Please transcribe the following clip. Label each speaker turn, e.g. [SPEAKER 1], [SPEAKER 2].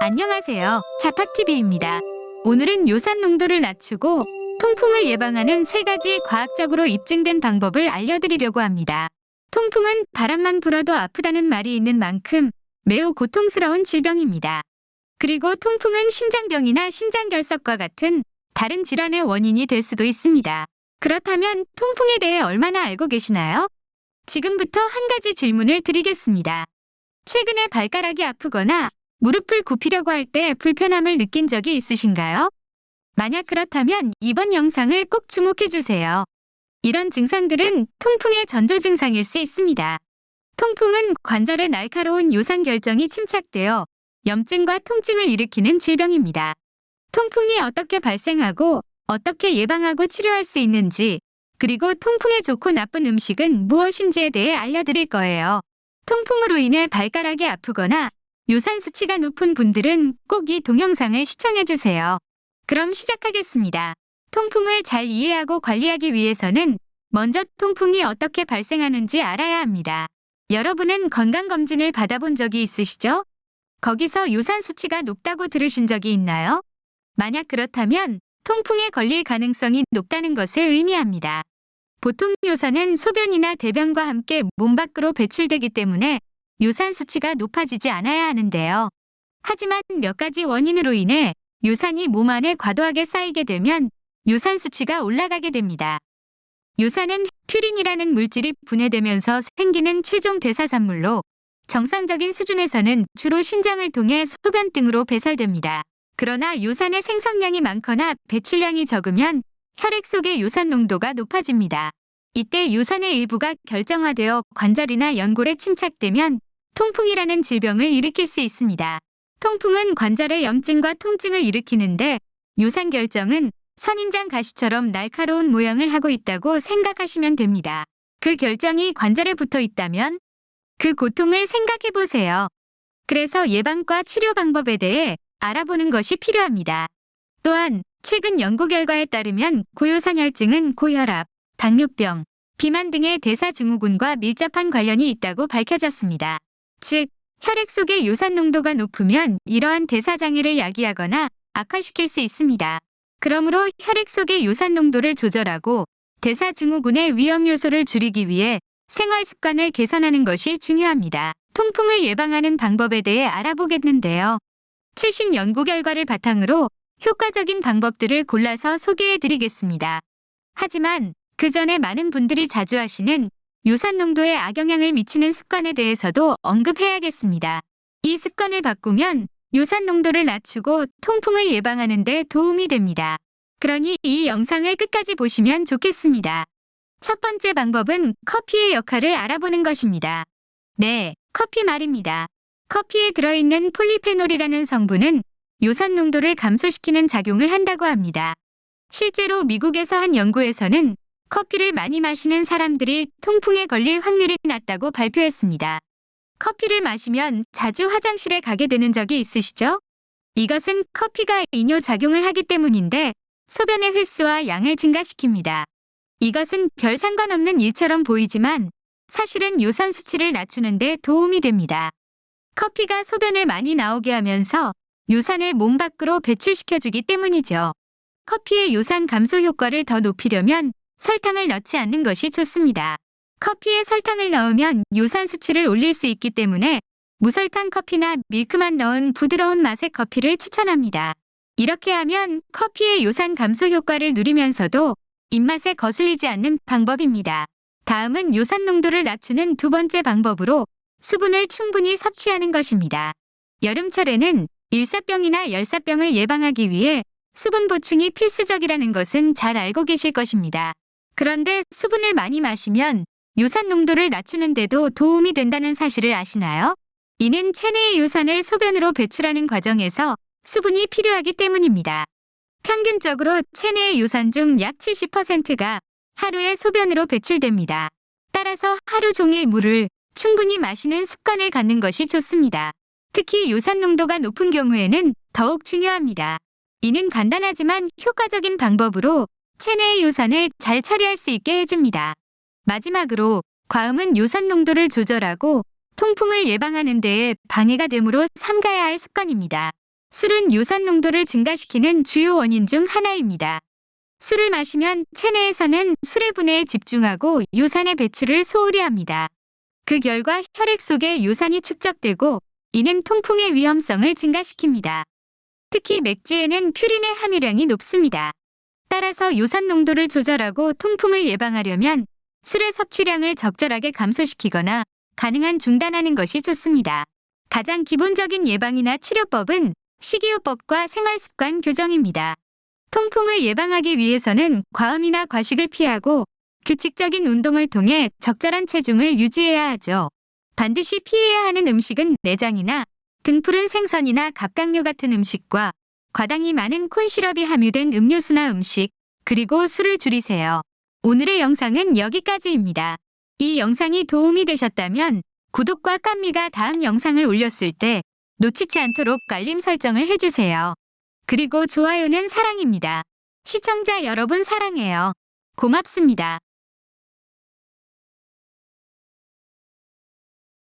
[SPEAKER 1] 안녕하세요. 자팍TV입니다. 오늘은 요산 농도를 낮추고 통풍을 예방하는 세 가지 과학적으로 입증된 방법을 알려드리려고 합니다. 통풍은 바람만 불어도 아프다는 말이 있는 만큼 매우 고통스러운 질병입니다. 그리고 통풍은 심장병이나 신장결석과 같은 다른 질환의 원인이 될 수도 있습니다. 그렇다면 통풍에 대해 얼마나 알고 계시나요? 지금부터 한 가지 질문을 드리겠습니다. 최근에 발가락이 아프거나 무릎을 굽히려고 할 때 불편함을 느낀 적이 있으신가요? 만약 그렇다면 이번 영상을 꼭 주목해 주세요. 이런 증상들은 통풍의 전조 증상일 수 있습니다. 통풍은 관절의 날카로운 요산 결정이 침착되어 염증과 통증을 일으키는 질병입니다. 통풍이 어떻게 발생하고 어떻게 예방하고 치료할 수 있는지 그리고 통풍에 좋고 나쁜 음식은 무엇인지에 대해 알려드릴 거예요. 통풍으로 인해 발가락이 아프거나 요산 수치가 높은 분들은 꼭 이 동영상을 시청해주세요. 그럼 시작하겠습니다. 통풍을 잘 이해하고 관리하기 위해서는 먼저 통풍이 어떻게 발생하는지 알아야 합니다. 여러분은 건강검진을 받아본 적이 있으시죠? 거기서 요산 수치가 높다고 들으신 적이 있나요? 만약 그렇다면 통풍에 걸릴 가능성이 높다는 것을 의미합니다. 보통 요산은 소변이나 대변과 함께 몸 밖으로 배출되기 때문에 요산 수치가 높아지지 않아야 하는데요. 하지만 몇 가지 원인으로 인해 요산이 몸 안에 과도하게 쌓이게 되면 요산 수치가 올라가게 됩니다. 요산은 퓨린이라는 물질이 분해되면서 생기는 최종 대사산물로 정상적인 수준에서는 주로 신장을 통해 소변 등으로 배설됩니다. 그러나 요산의 생성량이 많거나 배출량이 적으면 혈액 속의 요산 농도가 높아집니다. 이때 요산의 일부가 결정화되어 관절이나 연골에 침착되면 통풍이라는 질병을 일으킬 수 있습니다. 통풍은 관절의 염증과 통증을 일으키는데 요산 결정은 선인장 가시처럼 날카로운 모양을 하고 있다고 생각하시면 됩니다. 그 결정이 관절에 붙어 있다면 그 고통을 생각해 보세요. 그래서 예방과 치료 방법에 대해 알아보는 것이 필요합니다. 또한 최근 연구 결과에 따르면 고요산혈증은 고혈압, 당뇨병, 비만 등의 대사증후군과 밀접한 관련이 있다고 밝혀졌습니다. 즉, 혈액 속의 요산 농도가 높으면 이러한 대사장애를 야기하거나 악화시킬 수 있습니다. 그러므로 혈액 속의 요산 농도를 조절하고 대사증후군의 위험 요소를 줄이기 위해 생활 습관을 개선하는 것이 중요합니다. 통풍을 예방하는 방법에 대해 알아보겠는데요. 최신 연구 결과를 바탕으로 효과적인 방법들을 골라서 소개해 드리겠습니다. 하지만 그 전에 많은 분들이 자주 하시는 요산 농도에 악영향을 미치는 습관에 대해서도 언급해야겠습니다. 이 습관을 바꾸면 요산 농도를 낮추고 통풍을 예방하는 데 도움이 됩니다. 그러니 이 영상을 끝까지 보시면 좋겠습니다. 첫 번째 방법은 커피의 역할을 알아보는 것입니다. 네, 커피 말입니다. 커피에 들어있는 폴리페놀이라는 성분은 요산 농도를 감소시키는 작용을 한다고 합니다. 실제로 미국에서 한 연구에서는 커피를 많이 마시는 사람들이 통풍에 걸릴 확률이 낮다고 발표했습니다. 커피를 마시면 자주 화장실에 가게 되는 적이 있으시죠? 이것은 커피가 이뇨 작용을 하기 때문인데 소변의 횟수와 양을 증가시킵니다. 이것은 별 상관없는 일처럼 보이지만 사실은 요산 수치를 낮추는 데 도움이 됩니다. 커피가 소변을 많이 나오게 하면서 요산을 몸 밖으로 배출시켜주기 때문이죠. 커피의 요산 감소 효과를 더 높이려면 설탕을 넣지 않는 것이 좋습니다. 커피에 설탕을 넣으면 요산 수치를 올릴 수 있기 때문에 무설탕 커피나 밀크만 넣은 부드러운 맛의 커피를 추천합니다. 이렇게 하면 커피의 요산 감소 효과를 누리면서도 입맛에 거슬리지 않는 방법입니다. 다음은 요산 농도를 낮추는 두 번째 방법으로 수분을 충분히 섭취하는 것입니다. 여름철에는 일사병이나 열사병을 예방하기 위해 수분 보충이 필수적이라는 것은 잘 알고 계실 것입니다. 그런데 수분을 많이 마시면 요산 농도를 낮추는 데도 도움이 된다는 사실을 아시나요? 이는 체내의 요산을 소변으로 배출하는 과정에서 수분이 필요하기 때문입니다. 평균적으로 체내의 요산 중 약 70%가 하루에 소변으로 배출됩니다. 따라서 하루 종일 물을 충분히 마시는 습관을 갖는 것이 좋습니다. 특히 요산 농도가 높은 경우에는 더욱 중요합니다. 이는 간단하지만 효과적인 방법으로 체내의 요산을 잘 처리할 수 있게 해줍니다. 마지막으로 과음은 요산 농도를 조절하고 통풍을 예방하는 데에 방해가 되므로 삼가야 할 습관입니다. 술은 요산 농도를 증가시키는 주요 원인 중 하나입니다. 술을 마시면 체내에서는 술의 분해에 집중하고 요산의 배출을 소홀히 합니다. 그 결과 혈액 속에 요산이 축적되고 이는 통풍의 위험성을 증가시킵니다. 특히 맥주에는 퓨린의 함유량이 높습니다. 따라서 요산 농도를 조절하고 통풍을 예방하려면 술의 섭취량을 적절하게 감소시키거나 가능한 중단하는 것이 좋습니다. 가장 기본적인 예방이나 치료법은 식이요법과 생활습관 교정입니다. 통풍을 예방하기 위해서는 과음이나 과식을 피하고 규칙적인 운동을 통해 적절한 체중을 유지해야 하죠. 반드시 피해야 하는 음식은 내장이나 등푸른 생선이나 갑각류 같은 음식과 과당이 많은 콘시럽이 함유된 음료수나 음식, 그리고 술을 줄이세요. 오늘의 영상은 여기까지입니다. 이 영상이 도움이 되셨다면 구독과 깜미가 다음 영상을 올렸을 때 놓치지 않도록 알림 설정을 해주세요. 그리고 좋아요는 사랑입니다. 시청자 여러분 사랑해요. 고맙습니다.